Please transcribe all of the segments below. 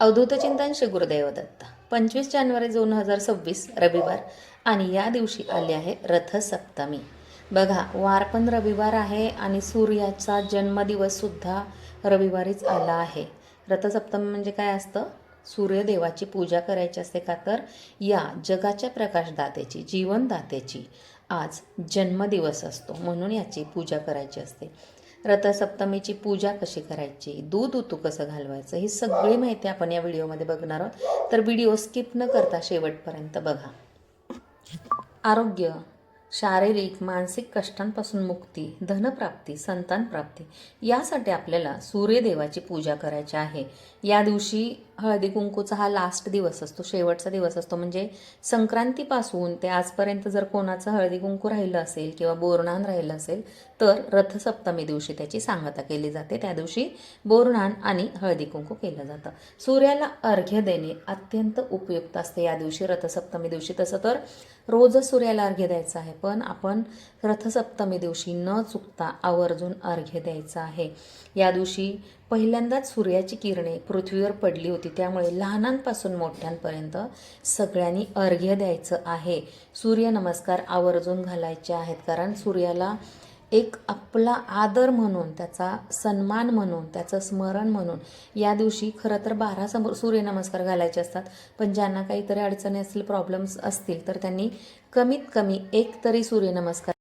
अवधूत चिंतन श्री गुरुदेव दत्त पंचवीस जानेवारी दोन हजार सव्वीस रविवार. आणि या दिवशी आले आहे रथसप्तमी. बघा वार पण रविवार आहे आणि सूर्याचा जन्मदिवससुद्धा रविवारीच आला आहे. रथसप्तमी म्हणजे काय असतं? सूर्यदेवाची पूजा करायची असते का तर? या जगाच्या प्रकाशदात्याची जीवनदात्याची आज जन्मदिवस असतो म्हणून याची पूजा करायची असते. रथसप्तमीची पूजा कशी करायची? दूध उतू कसं घालवायचं? ही सगळी माहिती आपण या व्हिडिओमध्ये बघणार आहोत. तर व्हिडिओ स्किप न करता शेवटपर्यंत बघा. आरोग्य शारीरिक मानसिक कष्टांपासून मुक्ती धनप्राप्ती संतान प्राप्ती यासाठी आपल्याला सूर्यदेवाची पूजा करायची आहे. या दिवशी हळदी कुंकूचा हा लास्ट दिवस असतो शेवटचा दिवस असतो. म्हणजे संक्रांतीपासून ते आजपर्यंत जर कोणाचं हळदी कुंकू राहिलं असेल किंवा बोरणान राहिलं असेल तर रथसप्तमी दिवशी त्याची सांगता केली जाते. त्या दिवशी बोरणान आणि हळदी कुंकू केलं जातं. सूर्याला अर्घ्य देणे अत्यंत उपयुक्त असते या दिवशी रथसप्तमी दिवशी. तसं तर रोजच सूर्याला अर्घ्य द्यायचं आहे पण आपण रथसप्तमी दिवशी न चुकता आवर्जून अर्घ्य द्यायचं आहे. या दिवशी पहिल्यांदाच सूर्याची किरणे पृथ्वीवर पडली होती त्यामुळे लहानांपासून मोठ्यांपर्यंत सगळ्यांनी अर्घ्य द्यायचं आहे. सूर्यनमस्कार आवर्जून घालायचे आहेत कारण सूर्याला एक आपला आदर म्हणून त्याचा सन्मान म्हणून त्याचं स्मरण म्हणून या दिवशी खरं तर बारा समोर सूर्यनमस्कार घालायचे असतात. पण ज्यांना काहीतरी अडचणी असतील प्रॉब्लेम्स असतील तर त्यांनी कमीत कमी एक तरी सूर्यनमस्कार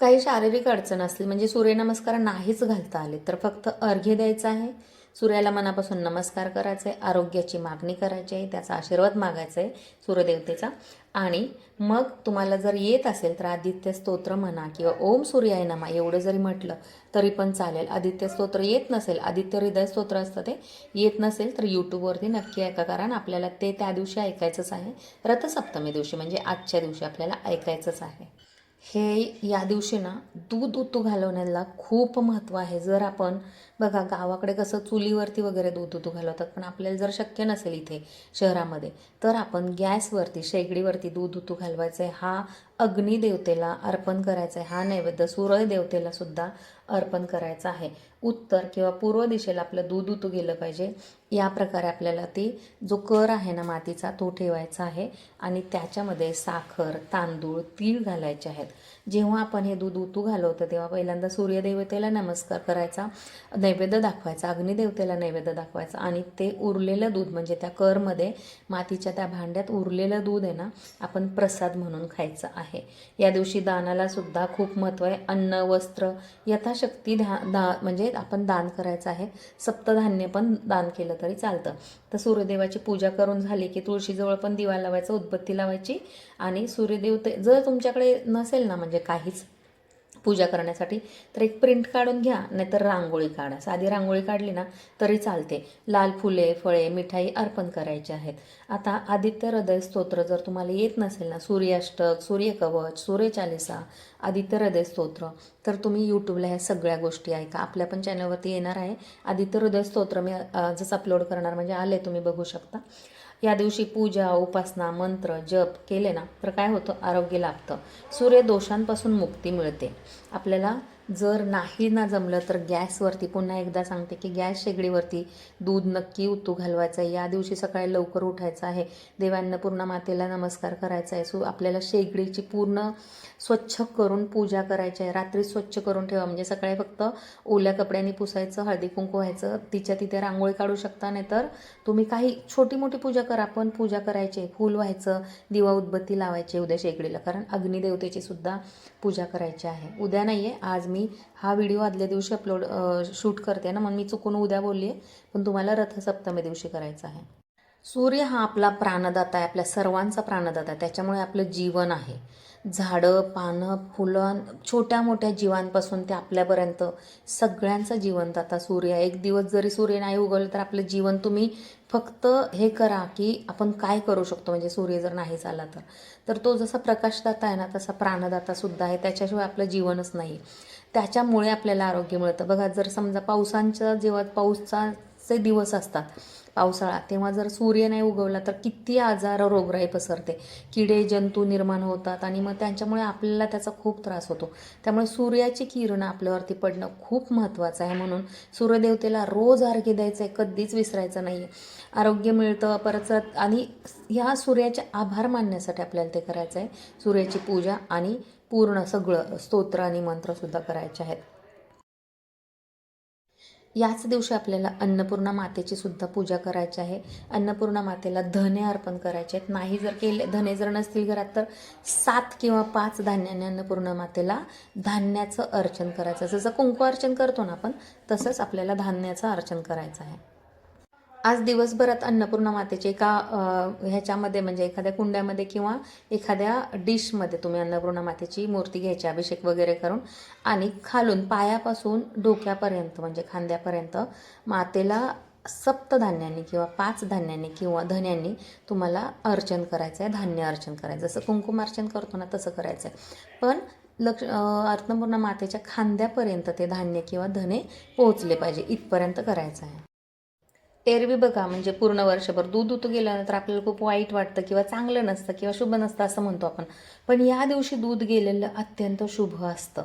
काही शारीरिक अडचण असतील म्हणजे सूर्यनमस्कार नाहीच घालता आले तर फक्त अर्घ्य द्यायचं आहे. सूर्याला मनापासून नमस्कार करायचा आहे आरोग्याची मागणी करायची आहे त्याचा आशीर्वाद मागायचा आहे सूर्यदेवतेचा. आणि मग तुम्हाला जर येत असेल तर आदित्य स्तोत्र म्हणा किंवा ओम सूर्याय नमा एवढं जरी म्हटलं तरी पण चालेल. आदित्य स्तोत्र येत नसेल आदित्य हृदय स्तोत्र असतं ते येत नसेल तर यूट्यूबवरती नक्की ऐका कारण आपल्याला ते त्या दिवशी ऐकायचंच आहे. रथसप्तमी दिवशी म्हणजे आजच्या दिवशी आपल्याला ऐकायचंच आहे. हे या दिवशी ना दूध उतू घालवण्याला खूप महत्त्व आहे. जर आपण बघा गावाकडे कसं चुलीवरती वगैरे दूध उतू घालवतात पण आपल्याला जर शक्य नसेल इथे शहरामध्ये तर आपण गॅसवरती शेगडीवरती दूध उतू घालवायचं आहे हा अग्निदेवतेला अर्पण करायचा आहे हा नैवेद्य सूर्य देवतेला सुद्धा अर्पण करायचा आहे. उत्तर किंवा पूर्व दिशेला आपलं दूध उतू गेलं पाहिजे. या प्रकारे आपल्याला ती जो कर आहे ना मातीचा तो ठेवायचा आहे. आणि त्याच्यामध्ये साखर तांदूळ तीळ घालायचे आहेत. जेव्हा आपण हे दूध उतू घालवतो तेव्हा पहिल्यांदा सूर्यदेवतेला नमस्कार करायचा. नैवेद्य दाखवायचा अग्निदेवतेला नैवेद्य दाखवायचा आणि ते उरलेलं दूध म्हणजे त्या करमध्ये मातीच्या त्या भांड्यात उरलेलं दूध आहे ना आपण प्रसाद म्हणून खायचं आहे. या दिवशी दानाला सुद्धा खूप महत्त्व आहे. अन्न वस्त्र यथाशक्ती धा दा म्हणजे आपण दान करायचं आहे. सप्तधान्य पण दान केलं तरी चालतं. तर सूर्यदेवाची पूजा करून झाली की तुळशीजवळ पण दिवा लावायचा उदबत्ती लावायची आणि सूर्यदेवते जर तुमच्याकडे नसेल ना म्हणजे काहीच पूजा करण्यासाठी. तर एक प्रिंट काढून घ्या नाहीतर रांगोळी काढा. साधी रांगोळी काढली ना तरी चालते. लाल फुले फळे मिठाई अर्पण करायची आहेत. आता आदित्य हृदय स्तोत्र जर तुम्हाला येत नसेल ना सूर्याष्टक सूर्यकवच सूर्यचालिसा आदित्य हृदय स्तोत्र. तर तुम्ही यूट्यूबला ह्या सगळ्या गोष्टी ऐका. आपल्या पण चॅनलवरती येणार आहे. आदित्य हृदय स्तोत्र मी जसं अपलोड करणार म्हणजे आले तुम्ही बघू शकता. या दिवशी पूजा उपासना मंत्र जप केले ना तर काय होतं? आरोग्य लाभतं. सूर्य दोषांपासून मुक्ती मिळते. आपल्याला जर नाही ना जमलं तर गॅसवरती पुन्हा एकदा सांगते की गॅस शेगडीवरती दूध नक्की उतू घालवायचं आहे. या दिवशी सकाळी लवकर उठायचं आहे. देवांना पूर्ण मातेला नमस्कार करायचा आहे. सो आपल्याला शेगडीची पूर्ण स्वच्छ करून पूजा करायची आहे. रात्री स्वच्छ करून ठेवा. म्हणजे सकाळी फक्त ओल्या कपड्यांनी पुसायचं हळदी कुंकू व्हायचं तिच्या तिथे रांगोळी काढू शकता नाही तर तुम्ही काही छोटी मोठी पूजा करा पण पूजा करायची आहे. फूल व्हायचं दिवा उदबत्ती लावायची उद्या शेगडीला कारण अग्निदेवतेची सुद्धा पूजा करायची आहे. उद्या नाही आहे आज मी हा व्हिडिओ आदल्या दिवशी अपलोड शूट करते ना मग मी चुकून उद्या बोलली आहे पण तुम्हाला रथसप्तमी दिवशी करायचं आहे. सूर्य हा आपला प्राणदाता आहे आपल्या सर्वांचा प्राणदाता आहे त्याच्यामुळे आपलं जीवन आहे. झाडं पानं फुलं छोट्या मोठ्या जीवांपासून ते आपल्यापर्यंत सगळ्यांचं जीवनदाता सूर्य एक दिवस जरी सूर्य नाही उगवलं तर आपलं जीवन तुम्ही फक्त हे करा की आपण काय करू शकतो? म्हणजे सूर्य जर नाही झाला तर. तर तो जसा प्रकाशदाता आहे ना तसा प्राणदाता सुद्धा आहे त्याच्याशिवाय आपलं जीवनच नाही. त्याच्यामुळे आपल्याला आरोग्य मिळतं. बघा जर समजा पावसांच्या जेव्हा पाऊसाचे दिवस असतात पावसाळा तेव्हा जर सूर्य नाही उगवला तर किती आजार रोगराई पसरते. किडे जंतू निर्माण होतात आणि मग त्यांच्यामुळे आपल्याला त्याचा खूप त्रास होतो. त्यामुळे सूर्याची किरणं आपल्यावरती पडणं खूप महत्त्वाचं आहे म्हणून सूर्यदेवतेला रोज अर्घ्य द्यायचं आहे कधीच विसरायचं नाही आहे आरोग्य मिळतं परत आणि ह्या सूर्याचे आभार मानण्यासाठी आपल्याला ते करायचं आहे सूर्याची पूजा आणि पूर्ण सगळं स्तोत्र आणि मंत्रसुद्धा करायचे आहेत. याच दिवशी आपल्याला अन्नपूर्णा मातेची सुद्धा पूजा करायची आहे. अन्नपूर्णा मातेला धने अर्पण करायचे आहेत. नाही जर केले धने जर नसतील घरात तर सात किंवा पाच धान्याने अन्नपूर्णा मातेला धान्याचं अर्चन करायचं. जसं कुंकू अर्चन करतो ना आपण तसंच आपल्याला धान्याचं अर्चन करायचं आहे. आज दिवसभरात अन्नपूर्णा मातेचे एका ह्याच्यामध्ये म्हणजे एखाद्या कुंड्यामध्ये किंवा एखाद्या डिशमध्ये तुम्ही अन्नपूर्णा मातेची मूर्ती घ्यायची अभिषेक वगैरे करून आणि खालून पायापासून डोक्यापर्यंत म्हणजे खांद्यापर्यंत मातेला सप्तधान्यांनी किंवा पाच धान्यांनी किंवा धन्यांनी तुम्हाला अर्चन करायचं आहे धान्य अर्चन करायचं जसं कुंकुम अर्चन करतो ना तसं करायचं आहे पण लक्ष अ, अन्नपूर्णा मातेच्या खांद्यापर्यंत ते धान्य किंवा धने पोहोचले पाहिजे इथपर्यंत करायचं आहे एरवी बघा म्हणजे पूर्ण वर्षभर. दूध उतू गेल्यानंतर आपल्याला खूप वाईट वाटतं किंवा चांगलं नसतं किंवा शुभ नसतं असं म्हणतो आपण. पण या दिवशी दूध गेलेलं अत्यंत शुभ असतं.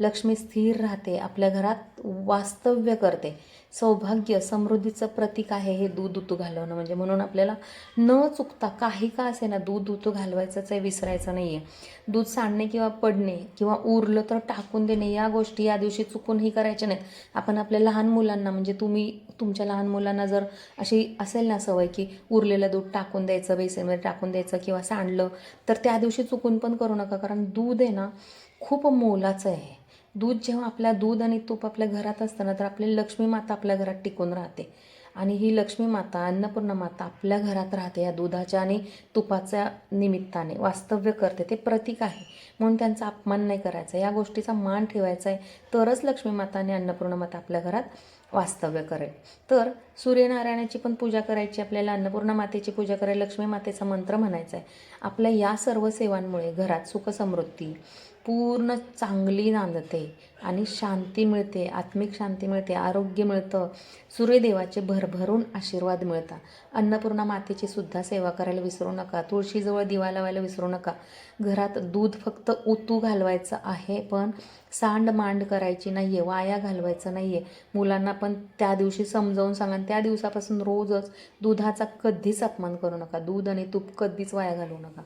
लक्ष्मी स्थिर राहते आपल्या घरात वास्तव्य करते. सौभाग्य समृद्धीचं प्रतीक आहे हे दूध उतू घालवणं. म्हणजे म्हणून आपल्याला न चुकता काही का असे ना दूध उतू घालवायचंच आहे विसरायचं नाही आहे दूध सांडणे किंवा पडणे किंवा उरलं तर टाकून देणे या गोष्टी या दिवशी चुकूनही करायच्या नाहीत. आपण आपल्या लहान मुलांना म्हणजे तुम्ही तुमच्या लहान मुलांना जर अशी असेल ना सवय की उरलेलं दूध टाकून द्यायचं बेसनमध्ये टाकून द्यायचं किंवा सांडलं तर त्या दिवशी चुकून पण करू नका. कारण दूध आहे ना खूप मोलाचं आहे. दूध जेव्हा आपल्या दूध आणि तूप आपल्या घरात असतं ना तर आपली लक्ष्मी माता आपल्या घरात टिकून राहते. आणि ही लक्ष्मी माता अन्नपूर्णा माता आपल्या घरात राहते या दुधाच्या आणि तुपाच्या निमित्ताने वास्तव्य करते. ते प्रतीक आहे. म्हणून त्यांचा अपमान नाही करायचा. या गोष्टीचा मान ठेवायचा आहे. तरच लक्ष्मी माता आणि अन्नपूर्णा माता आपल्या घरात वास्तव्य करेल. तर सूर्यनारायणाची पण पूजा करायची आपल्याला अन्नपूर्णा मातेची पूजा करायला लक्ष्मी मातेचा मंत्र म्हणायचा आहे. आपल्या या सर्व सेवांमुळे घरात सुखसमृद्धी पूर्ण चांगली नांदते आणि शांती मिळते आत्मिक शांती मिळते आरोग्य मिळतं. सूर्यदेवाचे भरभरून आशीर्वाद मिळतात. अन्नपूर्णा मातेची सुद्धा सेवा करायला विसरू नका. तुळशीजवळ दिवा लावायला विसरू नका. घरात दूध फक्त उतू घालवायचं आहे पण सांड मांड करायची नाही आहे वाया घालवायचं नाही आहे मुलांना पण त्या दिवशी समजावून सांगा त्या दिवसापासून रोजच दुधाचा कधीच अपमान करू नका. दूध आणि तूप कधीच वाया घालवू नका.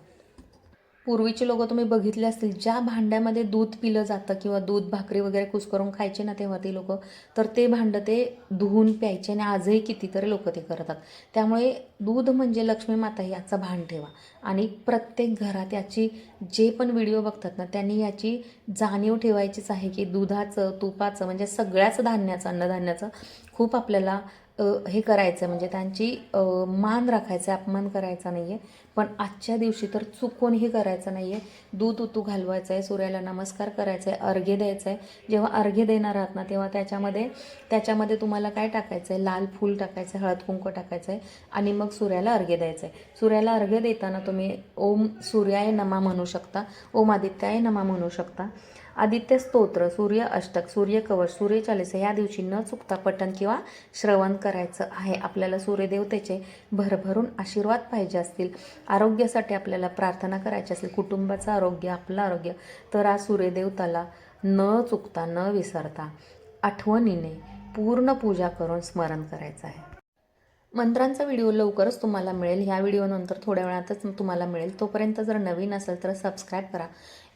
पूर्वीचे लोक तुम्ही बघितले असतील ज्या भांड्यामध्ये दूध पिलं जातं किंवा दूध भाकरी वगैरे कुस्करून खायचे ना तेव्हा ते लोक तर ते भांडं ते धुवून प्यायचे आणि आजही कितीतरी लोक ते करतात. त्यामुळे दूध म्हणजे लक्ष्मी माता याचा भान ठेवा. आणि प्रत्येक घरात याची जे पण व्हिडिओ बघतात ना त्यांनी याची जाणीव ठेवायचीच आहे की दुधाचं तुपाचं म्हणजे सगळ्याच धान्याचं अन्नधान्याचं खूप आपल्याला हे करायचं म्हणजे त्यांची मान राखायचा अपमान करायचा नाही आहे पण आजच्या दिवशी तर चुकूनही करायचं नाही आहे दूध उतू घालवायचं आहे सूर्याला नमस्कार करायचा आहे अर्घ्य द्यायचं आहे जेव्हा अर्घ्य देणार आहात ना तेव्हा त्याच्यामध्ये त्याच्यामध्ये तुम्हाला काय टाकायचं आहे लाल फूल टाकायचं आहे हळद कुंकू टाकायचं आहे आणि मग सूर्याला अर्घ्य द्यायचं आहे सूर्याला अर्घ्य देताना तुम्ही ओम सूर्याय नमा म्हणू शकता ओम आदित्याय नमा म्हणू शकता. आदित्य स्तोत्र सूर्य अष्टक सूर्यकवच सूर्य दिवशी न चुकता पठण किंवा श्रवण करायचं आहे. आपल्याला सूर्यदेवतेचे भरभरून आशीर्वाद पाहिजे असतील आरोग्यासाठी आपल्याला प्रार्थना करायची असेल कुटुंबाचं आरोग्य आपलं आरोग्य तर आज सूर्यदेवताला न चुकता न विसरता आठवणीने पूर्ण पूजा करून स्मरण करायचं आहे. मंत्रांचा व्हिडिओ लवकरच तुम्हाला मिळेल. ह्या व्हिडिओनंतर थोड्या वेळातच तुम्हाला मिळेल. तोपर्यंत जर नवीन असेल तर सबस्क्राईब करा.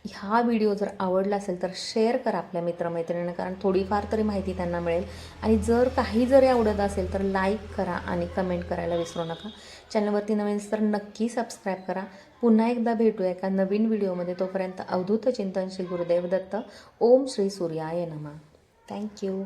हा व्हिडिओ जर आवडला असेल तर शेअर करा आपल्या मित्रमैत्रिणींना कारण थोडीफार तरी माहिती त्यांना मिळेल. आणि जर काही जरी आवडत असेल तर लाईक करा आणि कमेंट करायला विसरू नका. चॅनलवरती नवीन तर नक्की सबस्क्राईब करा. पुन्हा एकदा भेटूया एका नवीन व्हिडिओमध्ये तोपर्यंत अवधूत चिंतन श्री गुरुदेव दत्त. ओम श्री सूर्याय नमा. थँक्यू